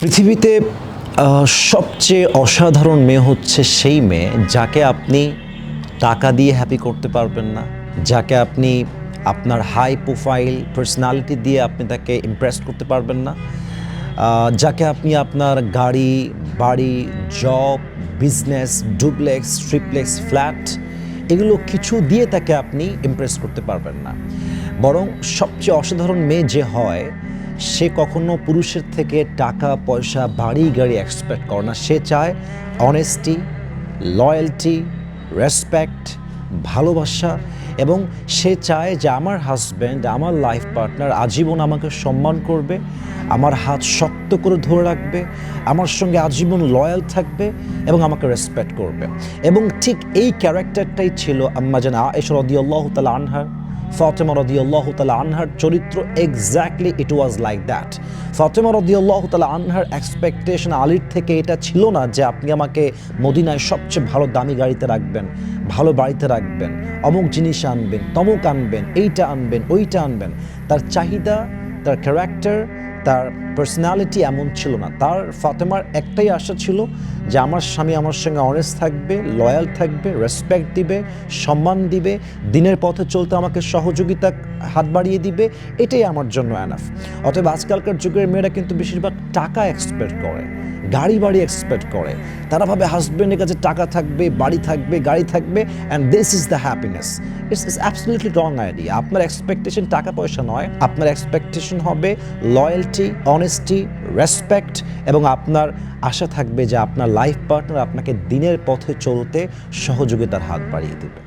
পৃথিবীতে সবচেয়ে অসাধারণ মেয়ে হচ্ছে সেই মেয়ে যাকে আপনি টাকা দিয়ে হ্যাপি করতে পারবেন না, যাকে আপনি আপনার হাই প্রোফাইল পার্সোনালিটি দিয়ে আপনি তাকে ইমপ্রেস করতে পারবেন না যাকে আপনি আপনার গাড়ি, বাড়ি job business duplex triplex flat এগুলো কিছু দিয়ে তাকে আপনি ইমপ্রেস করতে পারবেন না। বরং সবচেয়ে অসাধারণ মেয়ে যে হয় সে কখনো পুরুষের থেকে টাকা, পয়সা, বাড়ি, গাড়ি এক্সপেক্ট করে না। সে চায় অনেস্টি লয়্যালটি রেসপেক্ট ভালোবাসা এবং সে চায় যে আমার হাজব্যান্ড আমার লাইফ পার্টনার আজীবন আমাকে সম্মান করবে, আমার হাত শক্ত করে ধরে রাখবে, আমার সঙ্গে আজীবন লয়াল থাকবে এবং আমাকে রেসপেক্ট করবে। এবং ঠিক এই ক্যারেক্টারটাই ছিল আম্মা যেন রদিয়াল্লাহ তালা আনহার। ফাতেমা রদিয়াল্লাহ তালা আনহার চরিত্র exactly it was like that Fatima রদিয়াল্লাহ তালা আনহার এক্সপেকটেশন আলির থেকে এটা ছিল না যে আপনি আমাকে মদিনায় সবচেয়ে ভালো দামি গাড়িতে রাখবেন, ভালো বাড়িতে রাখবেন, অমুক জিনিস আনবেন, তমুক আনবেন, এইটা আনবেন, ওইটা আনবেন। তার চাহিদা, তার ক্যারেক্টার তার পার্সোনালিটি এমন ছিল না। তার ফাতেমার একটাই আশা ছিল যে আমার স্বামী আমার সঙ্গে অনেস্ট থাকবে লয়াল থাকবে রেসপেক্ট দিবে, সম্মান দিবে, দিনের পথে চলতে আমাকে সহযোগিতা হাত বাড়িয়ে দিবে, এটাই আমার জন্য অ্যানাফ অতএব আজকালকার যুগের মেয়েরা কিন্তু বেশিরভাগ টাকা এক্সপেক্ট করে, গাড়ি বাড়ি এক্সপেক্ট করে। তারা ভাবে হাজব্যান্ডের কাছে টাকা থাকবে, বাড়ি থাকবে, গাড়ি থাকবে and this is the happiness it's is absolutely wrong idea আপনার এক্সপেকটেশন টাকা পয়সা নয়, আপনার এক্সপেকটেশন হবে লয়্যালটি অনেস্টি রেসপেক্ট এবং আপনার আশা থাকবে যে আপনার লাইফ পার্টনার আপনাকে দিনের পথে চলতে সহযোগিতার হাত বাড়িয়ে দেবে।